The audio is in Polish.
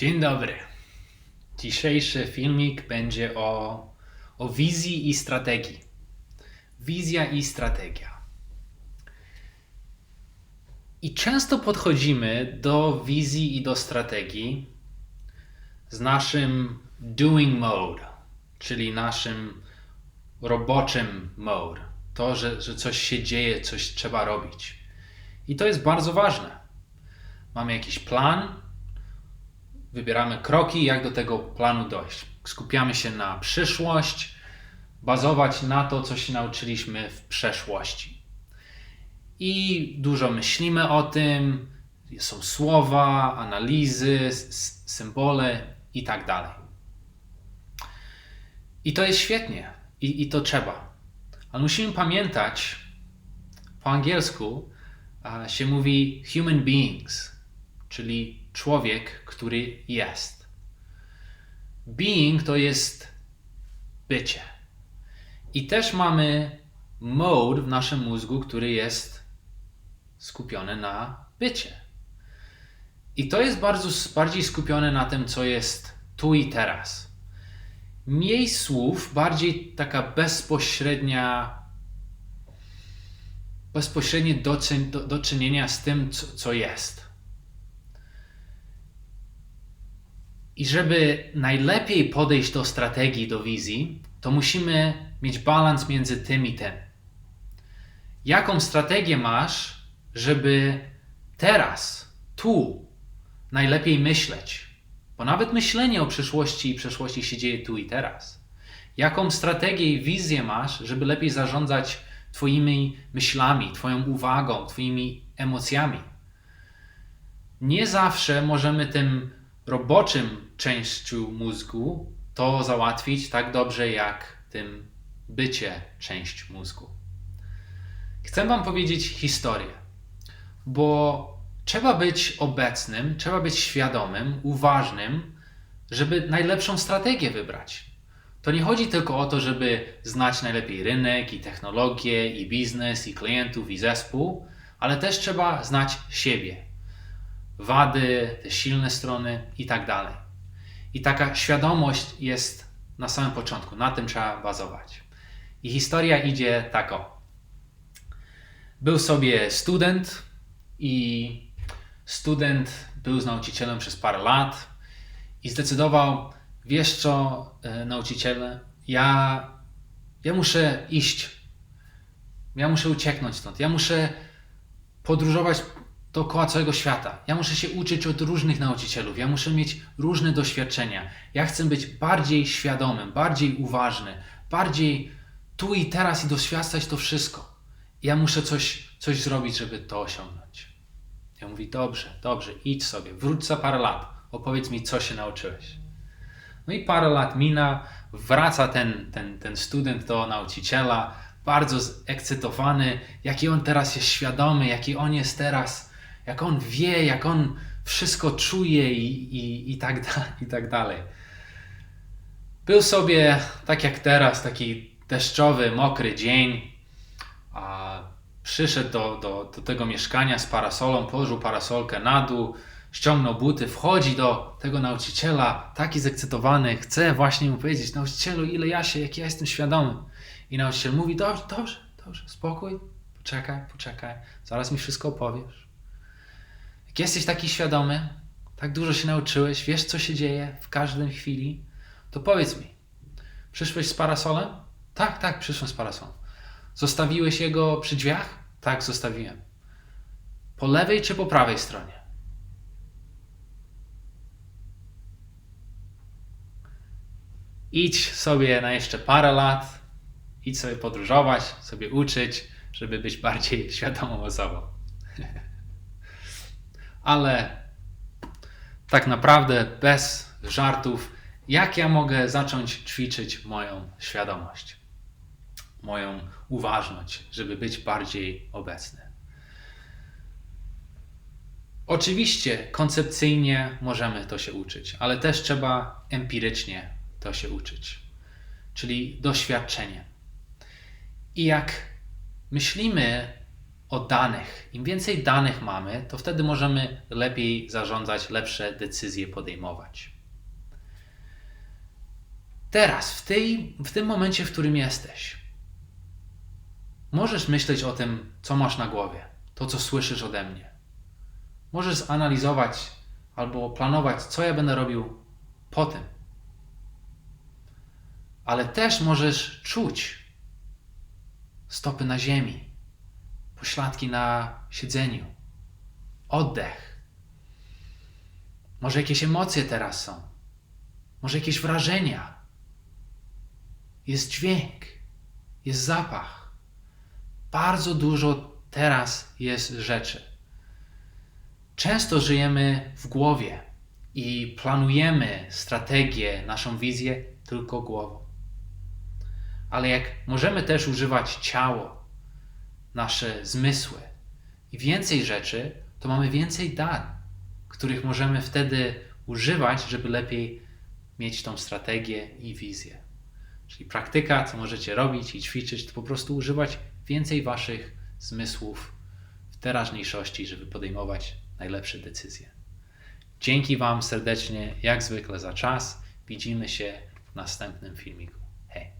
Dzień dobry. Dzisiejszy filmik będzie o, o wizji i strategii. Wizja i strategia. I często podchodzimy do wizji i do strategii z naszym doing mode, czyli naszym roboczym mode. To, że, że coś się dzieje, coś trzeba robić. I to jest bardzo ważne. Mamy jakiś plan, wybieramy kroki, jak do tego planu dojść. Skupiamy się na przyszłość, bazować na to, co się nauczyliśmy w przeszłości. I dużo myślimy o tym, są słowa, analizy, symbole i tak dalej. I to jest świetnie, i, i to trzeba. Ale musimy pamiętać, po angielsku się mówi human beings, czyli człowiek, który jest. Being to jest bycie. I też mamy mode w naszym mózgu, który jest skupiony na bycie. I to jest bardzo, bardziej skupione na tym, co jest tu i teraz. Mniej słów, bardziej taka bezpośrednia, bezpośrednie do, do, do czynienia z tym, co, co jest. I żeby najlepiej podejść do strategii, do wizji, to musimy mieć balans między tym i tym. Jaką strategię masz, żeby teraz, tu, najlepiej myśleć? Bo nawet myślenie o przyszłości i przeszłości się dzieje tu i teraz. Jaką strategię i wizję masz, żeby lepiej zarządzać Twoimi myślami, Twoją uwagą, Twoimi emocjami? Nie zawsze możemy tym roboczym częścią mózgu to załatwić tak dobrze jak tym bycie część mózgu. Chcę Wam powiedzieć historię, bo trzeba być obecnym, trzeba być świadomym, uważnym, żeby najlepszą strategię wybrać. To nie chodzi tylko o to, żeby znać najlepiej rynek i technologię, i biznes, i klientów, i zespół, ale też trzeba znać siebie, wady, te silne strony i tak dalej. I taka świadomość jest na samym początku, na tym trzeba bazować. I historia idzie tak o. Był sobie student i student był z nauczycielem przez parę lat i zdecydował, wiesz co, e, nauczyciele, ja, ja muszę iść. Ja muszę ucieknąć stąd. Ja muszę podróżować dookoła całego świata. Ja muszę się uczyć od różnych nauczycielów. Ja muszę mieć różne doświadczenia. Ja chcę być bardziej świadomym, bardziej uważny, bardziej tu i teraz i doświadczać to wszystko. Ja muszę coś, coś zrobić, żeby to osiągnąć. Ja mówię, dobrze, dobrze, idź sobie, wróć za parę lat, opowiedz mi, co się nauczyłeś. No i parę lat mina, wraca ten, ten, ten student do nauczyciela, bardzo zekscytowany, jaki on teraz jest świadomy, jaki on jest teraz, jak on wie, jak on wszystko czuje i, i, i, tak, da, i tak dalej. Był sobie, tak jak teraz, taki deszczowy, mokry dzień. A przyszedł do, do, do tego mieszkania z parasolą, położył parasolkę na dół, ściągnął buty, wchodzi do tego nauczyciela, taki zekscytowany, chce właśnie mu powiedzieć, nauczycielu, ile ja się, jak ja jestem świadomy. I nauczyciel mówi, dobrze, dobrze, dobrze, spokój, poczekaj, poczekaj, zaraz mi wszystko opowiesz. Jesteś taki świadomy, tak dużo się nauczyłeś, wiesz co się dzieje w każdej chwili, to powiedz mi, przyszłeś z parasolem? Tak, tak, przyszłem z parasolem. Zostawiłeś jego przy drzwiach? Tak, zostawiłem. Po lewej czy po prawej stronie? Idź sobie na jeszcze parę lat, idź sobie podróżować, sobie uczyć, żeby być bardziej świadomą osobą. Ale tak naprawdę bez żartów, jak ja mogę zacząć ćwiczyć moją świadomość, moją uważność, żeby być bardziej obecny? Oczywiście koncepcyjnie możemy to się uczyć, ale też trzeba empirycznie to się uczyć, czyli doświadczeniem. I jak myślimy o danych. Im więcej danych mamy, to wtedy możemy lepiej zarządzać, lepsze decyzje podejmować. Teraz, w, tej, w tym momencie, w którym jesteś, możesz myśleć o tym, co masz na głowie, to, co słyszysz ode mnie. Możesz zanalizować albo planować, co ja będę robił po tym. Ale też możesz czuć stopy na ziemi, pośladki na siedzeniu, oddech. Może jakieś emocje teraz są, może jakieś wrażenia. Jest dźwięk, jest zapach. Bardzo dużo teraz jest rzeczy. Często żyjemy w głowie i planujemy strategię, naszą wizję tylko głową. Ale jak możemy też używać ciało, nasze zmysły i więcej rzeczy, to mamy więcej dań, których możemy wtedy używać, żeby lepiej mieć tą strategię i wizję. Czyli praktyka, co możecie robić i ćwiczyć, to po prostu używać więcej waszych zmysłów w teraźniejszości, żeby podejmować najlepsze decyzje. Dzięki Wam serdecznie, jak zwykle, za czas. Widzimy się w następnym filmiku. Hej!